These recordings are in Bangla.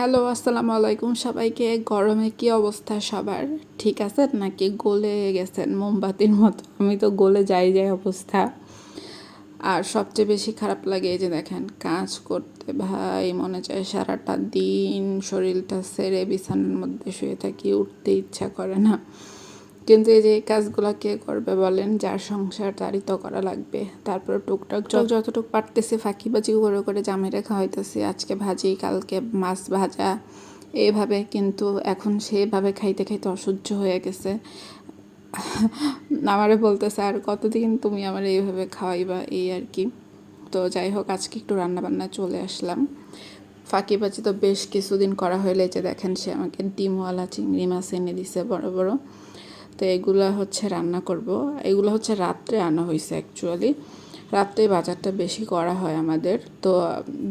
হ্যালো, আসসালামু আলাইকুম। সবাইকে গরমে কি অবস্থা সবার? ঠিক আছে নাকি গলে গেছেন মোমবাতির মতো? আমি তো গলে যাই যাই অবস্থা। আর সবচেয়ে বেশি খারাপ লাগে এই যে দেখেন, কাজ করতে ভাই, মনে চায় সারাটা দিন শরীরটা সেরে বিছানার মধ্যে শুয়ে থাকি, উঠতে ইচ্ছা করে না। কিন্তু এই যে কাজগুলো কে করবে বলেন, যার সংসার তারই তো করা লাগবে। তারপর টুকটাক যতটুক পারতেছে ফাঁকিবাজি করে করে জামাইরা খাওয়াইতেছে আজকে ভাজি, কালকে মাছ ভাজা। এইভাবে কিন্তু এখন সেভাবে খাইতে খাইতে অসহ্য হয়ে গেছে। আমারে বলতেছে, আর কতদিন তুমি আমার এইভাবে খাওয়াইবা? এই আর কি। তো যাই হোক, আজকে একটু রান্নাবান্না চলে আসলাম। ফাঁকিবাজি তো বেশ কিছুদিন করা হইলে যে দেখেন সে আমাকে ডিমওয়ালা, চিংড়ি মাছ এনে দিছে বড় বড়। তো এগুলো হচ্ছে রান্না করব। এগুলো হচ্ছে রাত্রে আনা হয়েছে অ্যাকচুয়ালি রাত্রে বাজারটা বেশি করা হয় আমাদের। তো,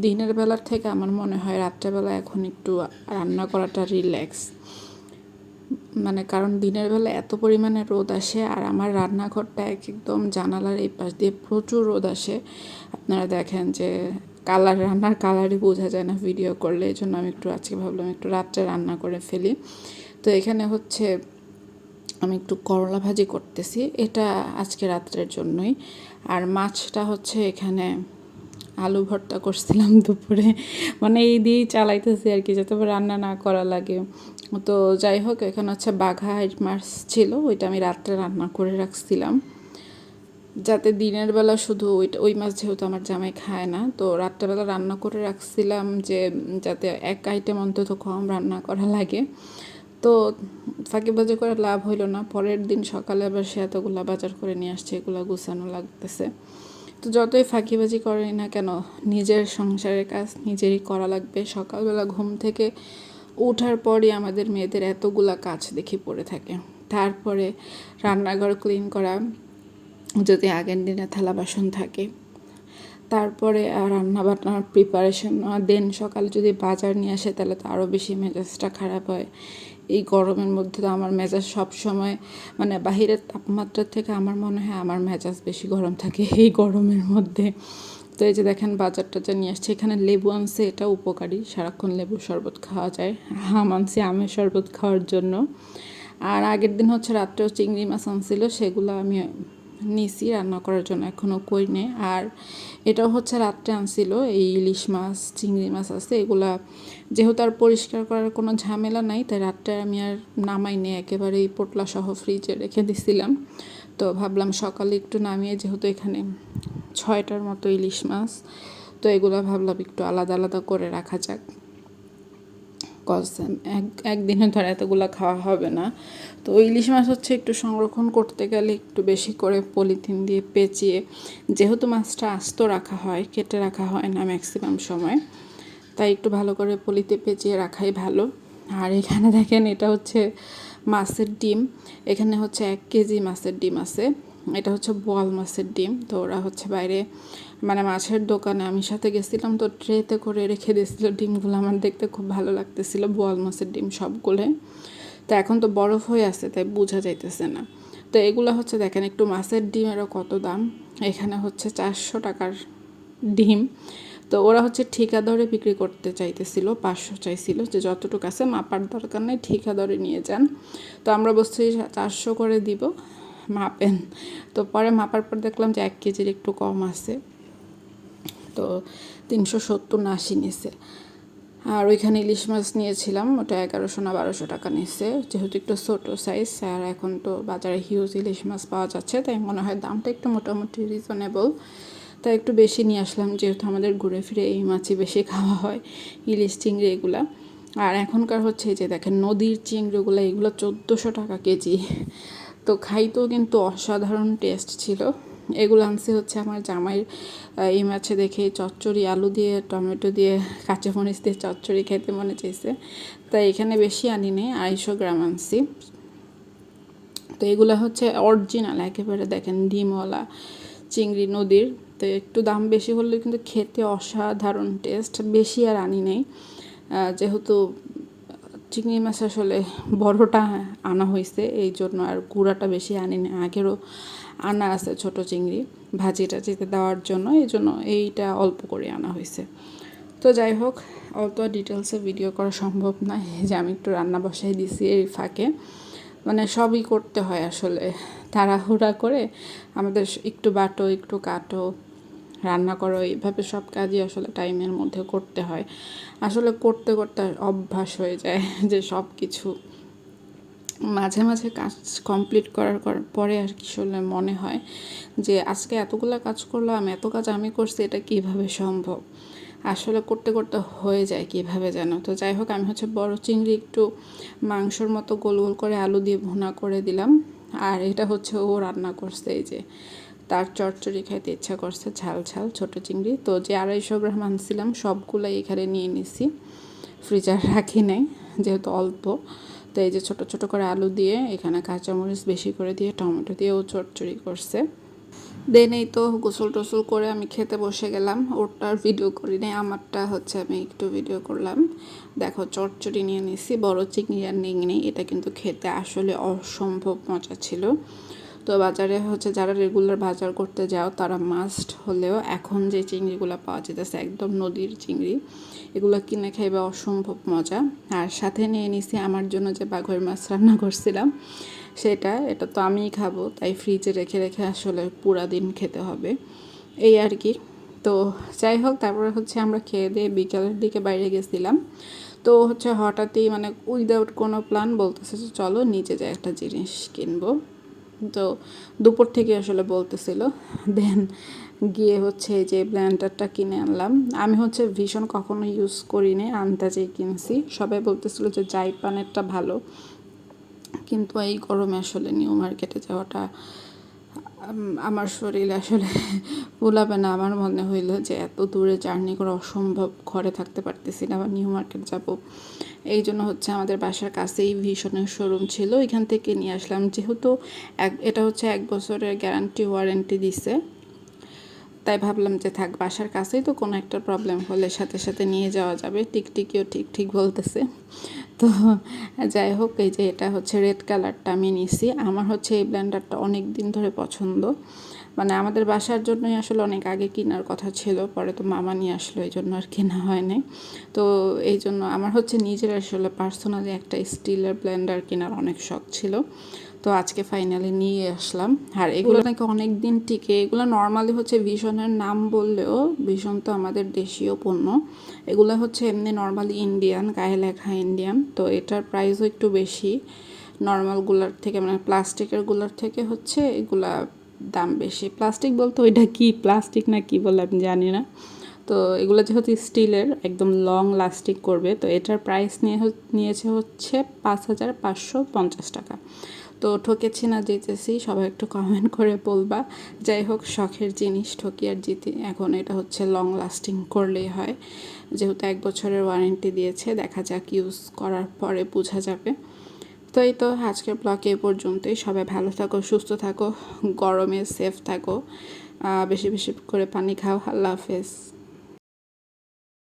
দিনের বেলার থেকে আমার মনে হয় রাত্রেবেলা এখন একটু রান্না করাটা রিল্যাক্স মানে কারণ দিনের বেলা এত পরিমাণে রোদ আসে আর আমার রান্নাঘরটা এক একদম জানালার এই পাশ দিয়ে প্রচুর রোদ আসে। আপনারা দেখেন যে কালার, রান্নার কালারই বোঝা যায় না ভিডিও করলে। এই জন্য আমি একটু আজকে ভাবলাম একটু রাত্রে রান্না করে ফেলি। তো এখানে হচ্ছে আমি একটু করলা ভাজি করতেছি, এটা আজকে রাত্রের জন্যই। আর মাছটা হচ্ছে এখানে আলু ভর্তা করছিলাম দুপুরে। মানে এই দিয়েই চালাইতেছি আর কি, যাতে রান্না না করা লাগে। তো যাই হোক, এখানে হচ্ছে বাঘা হাইট মাছ ছিল, ওইটা আমি রাত্রে রান্না করে রাখছিলাম। যাতে দিনের বেলা শুধু ওইটা, ওই মাছ যেহেতু আমার জামাই খায় না, তো রাত্রেবেলা রান্না করে রাখছিলাম যে, যাতে এক আইটেম অন্তত কম রান্না করা লাগে। তো ফাঁকিবাজি করে লাভ হইল না। পরের দিন সকালে আবার সে এতগুলা বাজার করে নিয়ে আসছে, এগুলো গুছানো লাগতেছে। তো যতই ফাঁকিবাজি করেই না কেন, নিজের সংসারের কাজ নিজেরই করা লাগবে। সকালবেলা ঘুম থেকে ওঠার পরই আমাদের মেয়েদের এতগুলা কাজ দেখি পড়ে থাকে। তারপরে রান্নাঘর ক্লিন করা, যদি আগের দিনে থালা বাসন থাকে। তারপরে রান্না বান্নার প্রিপারেশন দেন সকালে যদি বাজার নিয়ে আসে, তাহলে তো আরও বেশি মেজাজটা খারাপ হয়। এই গরমের মধ্যে তো আমার মেজাজ সব সময় মানে বাহিরের তাপমাত্রার থেকে আমার মনে হয় আমার মেজাজ বেশি গরম থাকে এই গরমের মধ্যে। তো এই যে দেখেন বাজার টাজার নিয়ে আসছে, এখানে লেবু আনছে, এটা উপকারী। সারাক্ষণ লেবু শরবত খাওয়া যায়, আম আনছি, আমের শরবত খাওয়ার জন্য। আর আগের দিন হচ্ছে রাত্রেও চিংড়ি মাছ আনছিল, সেগুলো আমি নিছি রান্না করার জন্য এখনও কই নেই। আর এটাও হচ্ছে রাত্রে আনছিল, এই ইলিশ মাছ, চিংড়ি মাছ আছে, এগুলা যেহেতু আর পরিষ্কার করার কোনো ঝামেলা নাই, তাই রাত্রে আমি আর নামাই নেই, একেবারেই পোটলা সহ ফ্রিজে রেখে দিছিলাম। তো ভাবলাম সকালে একটু নামিয়ে, যেহেতু এখানে ছয়টার মতো ইলিশ মাছ, তো এগুলো ভাবলাম একটু আলাদা আলাদা করে রাখা যাক। কজ এক, একদিনে ধর এতগুলো খাওয়া হবে না। তো ইলিশ মাছ হচ্ছে একটু সংরক্ষণ করতে গেলে একটু বেশি করে পলিথিন দিয়ে পেঁচিয়ে যেহেতু মাছটা আস্ত রাখা হয়, কেটে রাখা হয় না ম্যাক্সিমাম সময়, তাই একটু ভালো করে পলিতে পেঁচিয়ে রাখাই ভালো। আর এখানে দেখেন এটা হচ্ছে মাছের ডিম। এখানে হচ্ছে এক কেজি মাছের ডিম আছে। এটা হচ্ছে বোয়াল মাছের ডিম। তো ওরা হচ্ছে বাইরে মানে মাছের দোকানে আমি সাথে গেছিলাম, তো ট্রেতে করে রেখে দিয়েছিল ডিমগুলো। আমার দেখতে খুব ভালো লাগতেছিল বোয়াল মাছের ডিম সবগুলো। তো এখন তো বরফ হয়ে আছে, তাই বোঝা যাইতেছে না। তো এগুলো হচ্ছে দেখেন, একটু মাছের ডিমেরও কত দাম। এখানে হচ্ছে চারশো টাকার ডিম। তো ওরা হচ্ছে ঠিকা দরে বিক্রি করতে চাইতেছিল, পাঁচশো চাইছিল। যে যতটুকু আছে মাপার দরকার নেই ঠিকা দরে নিয়ে যান। তো আমরা বলছি চারশো করে দিব। মাপেন। তো পরে মাপার পর দেখলাম যে এক কেজির একটু কম আছে। তো তিনশো সত্তর না আশি নিছে। আর ওইখানে ইলিশ মাছ নিয়েছিলাম, ওটা এগারোশো না বারোশো টাকা নিচ্ছে যেহেতু একটু ছোটো সাইজ আর এখন তো বাজারে হিউজ ইলিশ মাছ পাওয়া যাচ্ছে, তাই মনে হয় দামটা একটু মোটামুটি রিজনেবল তাই একটু বেশি নিয়ে আসলাম, যেহেতু আমাদের ঘুরে ফিরে এই মাছই বেশি খাওয়া হয়, ইলিশ চিংড়ি এগুলা। আর এখনকার হচ্ছে যে দেখেন, নদীর চিংড়িগুলো, এগুলো চোদ্দোশো টাকা কেজি। তো খাইতেও কিন্তু অসাধারণ টেস্ট ছিল। এগুলো আনছি হচ্ছে আমার জামাইয়ের এই মাছে দেখে চচ্চড়ি আলু দিয়ে, টমেটো দিয়ে, কাঁচামরিচ দিয়ে চচ্চড়ি খেতে মনে চাইছে। তাই এখানে বেশি আনি নেই আড়াইশো গ্রাম আনছি। তো এগুলো হচ্ছে অরিজিনাল একেবারে দেখেন ডিমওয়ালা, চিংড়ি নদীর। তো একটু দাম বেশি হলে কিন্তু খেতে অসাধারণ টেস্ট বেশি আর আনি নেই। যেহেতু চিংড়ি মাছ আসলে বড়টা আনা হয়েছে, এই জন্য আর গুঁড়াটা বেশি আনি না আগেরও আনা আছে ছোট চিংড়ি ভাজি টাজিতে দেওয়ার জন্য, এই জন্য এইটা অল্প করে আনা হয়েছে। তো যাই হোক অত ডিটেলসে ভিডিও করা সম্ভব না যে আমি একটু রান্না বসাই দিছি এই ফাঁকে। মানে সবই করতে হয় আসলে, তাড়াহুড়া করে আমাদের একটু বাটো, একটু কাটো রান্না করো, এইভাবে সব কাজই আসলে টাইমের মধ্যে করতে হয়। আসলে করতে করতে অভ্যাস হয়ে যায় যে সব কিছু মাঝে মাঝে কাজ কমপ্লিট করার কর- পরে আর কি আসলে মনে হয় যে আজকে এতগুলো কাজ করলাম, এত কাজ আমি করছি, এটা কীভাবে সম্ভব? আসলে করতে করতে হয়ে যায় কীভাবে যেন। তো যাই হোক, আমি হচ্ছে বড় চিংড়ি একটু মাংসর মতো গোল গোল করে আলু দিয়ে ভুনা করে দিলাম। আর এটা হচ্ছে ও রান্না করছে, এই যে তার চচ্চড়ি খাইতে ইচ্ছা করছে, ঝাল ঝাল, ছোট চিংড়ি। তো যে আড়াইশো গ্রাম আনছিলাম, সবগুলাই এখানে নিয়ে নিছি। ফ্রিজার রাখি নাই, যেহেতু অল্প। তো এই যে ছোট ছোট করে আলু দিয়ে, এখানে কাঁচামরিচ বেশি করে দিয়ে, টমেটো দিয়েও চচ্চড়ি করছে। দেন এই তো গোসল টোসল করে আমি খেতে বসে গেলাম। ওরটার ভিডিও করি নাই, আমারটা হচ্ছে আমি একটু ভিডিও করলাম। দেখো চটচড়ি নিয়ে নিছি, বড় চিংড়ি আর নিংনি এটা কিন্তু খেতে আসলে অসম্ভব মজা ছিল। তো বাজারে হচ্ছে যারা রেগুলার বাজার করতে যাও, তারা মাস্ট হলেও এখন যে চিংড়িগুলো পাওয়া যেতেছে একদম নদীর চিংড়ি, এগুলো কিনে খাইবে অসম্ভব মজা। আর সাথে নিয়ে নিছি আমার জন্য যে বাঘর মাছ রান্না করছিলাম, সেটা, এটা তো আমিই খাব, তাই ফ্রিজে রেখে রেখে আসলে পুরা দিন খেতে হবে। এই আর কি। তো যাই হোক, তারপরে হচ্ছে আমরা খেয়ে দিয়ে বিকালের দিকে বাইরে গেছিলাম। তো হচ্ছে হঠাৎই মানে উইদাউট কোনো প্ল্যান বলতেছে যে চলো নিচে যাই একটা জিনিস কিনবো। তো দুপুর থেকে আসলে বলতেছিল। দেন গিয়ে হচ্ছে যে ব্ল্যান্ডারটা কিনে আনলাম। আমি হচ্ছে ভীষণ কখনো ইউজ করিনি আন্দাজে কিনছি। সবাই বলতেছিল যে জাইপানেরটা ভালো। কিন্তু এই গরমে আসলে নিউ মার্কেটে যাওয়াটা আমার শরীর আসলে ভুলাবে না। আমার মনে হইল যে এত দূরে জার্নি করা অসম্ভব, ঘরে থাকতে পারতেছি না, আবার নিউ মার্কেট যাব। এই জন্য হচ্ছে আমাদের বাসার কাছেই ভীষণের শোরুম ছিল। এখান থেকে নিয়ে আসলাম। যেহেতু এক এটা হচ্ছে এক বছরের গ্যারান্টি ওয়ারেন্টি দিছে। তাই ভাবলাম যে থাক, বাসার কাছেই তো কোনো একটা প্রবলেম হলে সাথে সাথে নিয়ে যাওয়া যাবে। টিকটিকিও ঠিক ঠিক বলতেছে। তো যাই হোক, এই যে এটা হচ্ছে রেড কালারটা আমি নিছি। আমার হচ্ছে এই ব্ল্যান্ডারটা অনেক দিন ধরে পছন্দ। মানে আমাদের বাসার জন্যই আসলে অনেক আগে কেনার কথা ছিল, পরে তো মামা নিয়ে আসলো, এই জন্য আর কেনা হয় নাই। তো এই জন্য আমার হচ্ছে নিজের আসলে পার্সোনালি একটা স্টিলের ব্ল্যান্ডার কেনার অনেক শখ ছিল। তো আজকে ফাইনালি নিয়ে আসলাম। আর এগুলো নাকি অনেক দিন টিকে। এগুলো নর্মালি হচ্ছে ভীষণের নাম বললেও ভীষণ তো আমাদের দেশীয় পণ্য। এগুলো হচ্ছে এমনি নর্মালি ইন্ডিয়ান গায়ে লেখা ইন্ডিয়ান তো এটার প্রাইসও একটু বেশি। নর্মালগুলার থেকে মানে প্লাস্টিকেরগুলার থেকে হচ্ছে এগুলা দাম বেশি। প্লাস্টিক বলতে ওইটা কি? প্লাস্টিক না কি বলে আমি জানি না। তো এগুলো যেহেতু স্টিলের, একদম লং লাস্টিং করবে। তো এটার প্রাইস নিয়ে নিয়েছে হচ্ছে পাঁচ হাজার পাঁচশো পঞ্চাশ টাকা। তো ঠকেছি না, জিতেছি। সবাই একটু কমেন্ট করে বলবা। যাই হোক, শখের জিনিস ঠকি আর জিতি। এখন এটা হচ্ছে লং লাস্টিং করলেই হয়। যেহেতু এক বছরের ওয়ারেন্টি দিয়েছে, দেখা যাক ইউজ করার পরে বোঝা যাবে। তো এই তো, আজকের ব্লগে এ পর্যন্তই। সবাই ভালো থাকো, সুস্থ থাকো, গরমে সেফ থাকো। বেশি বেশি করে পানি খাও। আল্লাহ হাফেজ।